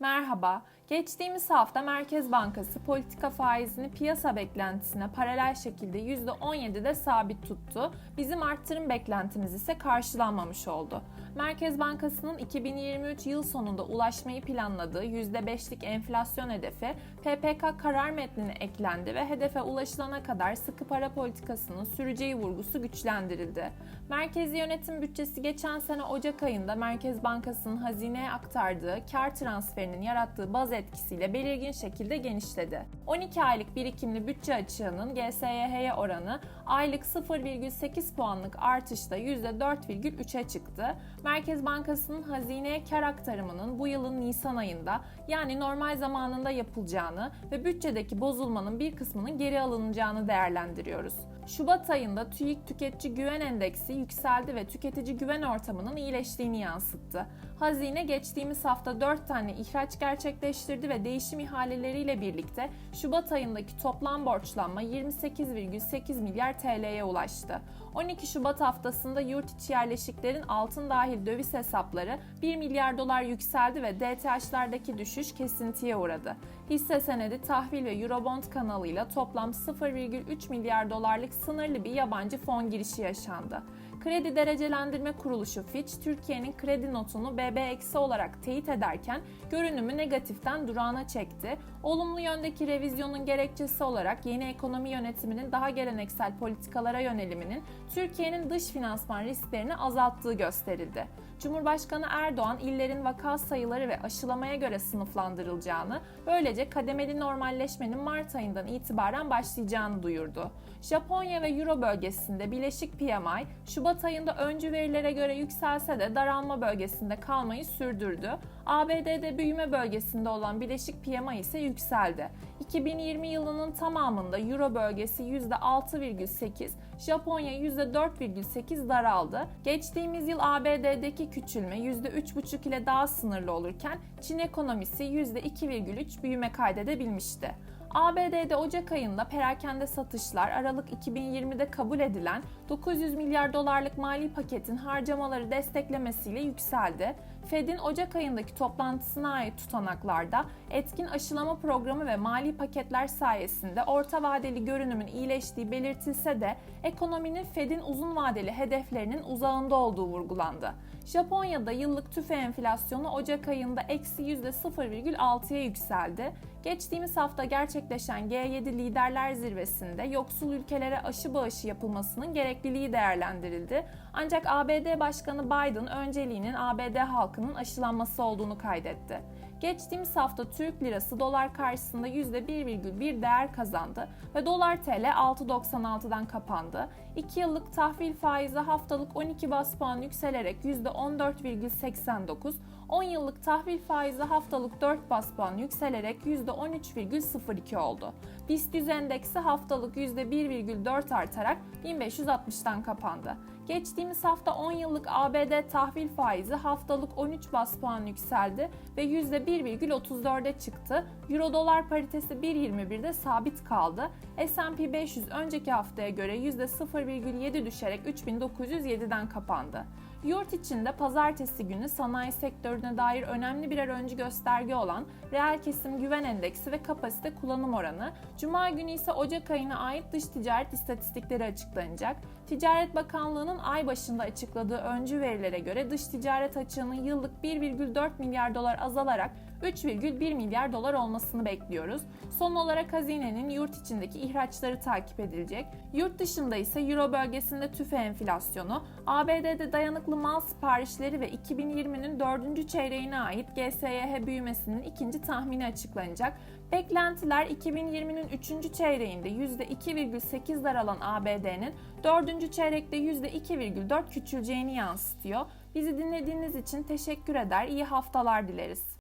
Merhaba. Geçtiğimiz hafta Merkez Bankası politika faizini piyasa beklentisine paralel şekilde %17'de sabit tuttu. Bizim arttırım beklentimiz ise karşılanmamış oldu. Merkez Bankası'nın 2023 yıl sonunda ulaşmayı planladığı %5'lik enflasyon hedefi PPK karar metnine eklendi ve hedefe ulaşılana kadar sıkı para politikasının süreceği vurgusu güçlendirildi. Merkezi yönetim bütçesi geçen sene Ocak ayında Merkez Bankası'nın hazineye aktardığı kar transferinin yarattığı baz etkisiyle belirgin şekilde genişledi. 12 aylık birikimli bütçe açığının GSYH'ye oranı aylık 0,8 puanlık artışla %4,3'e çıktı. Merkez Bankası'nın hazineye kar aktarımının bu yılın Nisan ayında yani normal zamanında yapılacağını ve bütçedeki bozulmanın bir kısmının geri alınacağını değerlendiriyoruz. Şubat ayında TÜİK Tüketici Güven Endeksi yükseldi ve tüketici güven ortamının iyileştiğini yansıttı. Hazine geçtiğimiz hafta 4 tane ihraç gerçekleştirdi ve değişim ihaleleriyle birlikte Şubat ayındaki toplam borçlanma 28,8 milyar TL'ye ulaştı. 12 Şubat haftasında yurt içi yerleşiklerin altın dahil döviz hesapları 1 milyar dolar yükseldi ve DTH'lardaki düşüş kesintiye uğradı. Hisse senedi tahvil ve Eurobond kanalıyla toplam 0,3 milyar dolarlık sınırlı bir yabancı fon girişi yaşandı. Kredi Derecelendirme Kuruluşu Fitch, Türkiye'nin kredi notunu BB- olarak teyit ederken görünümü negatiften durağına çekti. Olumlu yöndeki revizyonun gerekçesi olarak yeni ekonomi yönetiminin daha geleneksel politikalara yöneliminin Türkiye'nin dış finansman risklerini azalttığı gösterildi. Cumhurbaşkanı Erdoğan illerin vaka sayıları ve aşılamaya göre sınıflandırılacağını, böylece kademeli normalleşmenin Mart ayından itibaren başlayacağını duyurdu. Japonya ve Euro bölgesinde bileşik PMI Şubat ayında öncü verilere göre yükselse de daralma bölgesinde kalmayı sürdürdü. ABD'de büyüme bölgesinde olan bileşik PMI ise yükseldi. 2020 yılının tamamında Euro bölgesi %6,8, Japonya %4,8 daraldı. Geçtiğimiz yıl ABD'deki küçülme %3,5 ile daha sınırlı olurken Çin ekonomisi %2,3 büyüme kaydedebilmişti. ABD'de Ocak ayında perakende satışlar Aralık 2020'de kabul edilen 900 milyar dolarlık mali paketin harcamaları desteklemesiyle yükseldi. Fed'in Ocak ayındaki toplantısına ait tutanaklarda etkin aşılama programı ve mali paketler sayesinde orta vadeli görünümün iyileştiği belirtilse de ekonominin Fed'in uzun vadeli hedeflerinin uzağında olduğu vurgulandı. Japonya'da yıllık tüfe enflasyonu Ocak ayında eksi %0,6'ya yükseldi. Geçtiğimiz hafta gerçekleşen G7 Liderler Zirvesi'nde yoksul ülkelere aşı bağışı yapılmasının gerekliliği değerlendirildi. Ancak ABD Başkanı Biden önceliğinin ABD halkının aşılanması olduğunu kaydetti. Geçtiğimiz hafta Türk lirası dolar karşısında %1,1 değer kazandı ve dolar TL 6.96'dan kapandı. 2 yıllık tahvil faizi haftalık 12 bas puan yükselerek %14,89, 10 yıllık tahvil faizi haftalık 4 bas puan yükselerek %13,02 oldu. BIST 100 endeksi haftalık %1,4 artarak 1560'tan kapandı. Geçtiğimiz hafta 10 yıllık ABD tahvil faizi haftalık 13 bas puan yükseldi ve %1,34'e çıktı. Euro dolar paritesi 1.21'de sabit kaldı. S&P 500 önceki haftaya göre %0,7 düşerek 3907'den kapandı. Yurt içinde pazartesi günü sanayi sektörüne dair önemli birer öncü gösterge olan reel kesim güven endeksi ve kapasite kullanım oranı, Cuma günü ise Ocak ayına ait dış ticaret istatistikleri açıklanacak. Ticaret Bakanlığı'nın ay başında açıkladığı öncü verilere göre dış ticaret açığının yıllık 1,4 milyar dolar azalarak 3,1 milyar dolar olmasını bekliyoruz. Son olarak hazinenin yurt içindeki ihraçları takip edilecek. Yurt dışında ise Euro bölgesinde tüfe enflasyonu, ABD'de dayanıklı mal siparişleri ve 2020'nin 4. çeyreğine ait GSYH büyümesinin ikinci tahmini açıklanacak. Beklentiler 2020'nin 3. çeyreğinde %2,8 daralan ABD'nin 4. çeyrekte %2,4 küçüleceğini yansıtıyor. Bizi dinlediğiniz için teşekkür eder, iyi haftalar dileriz.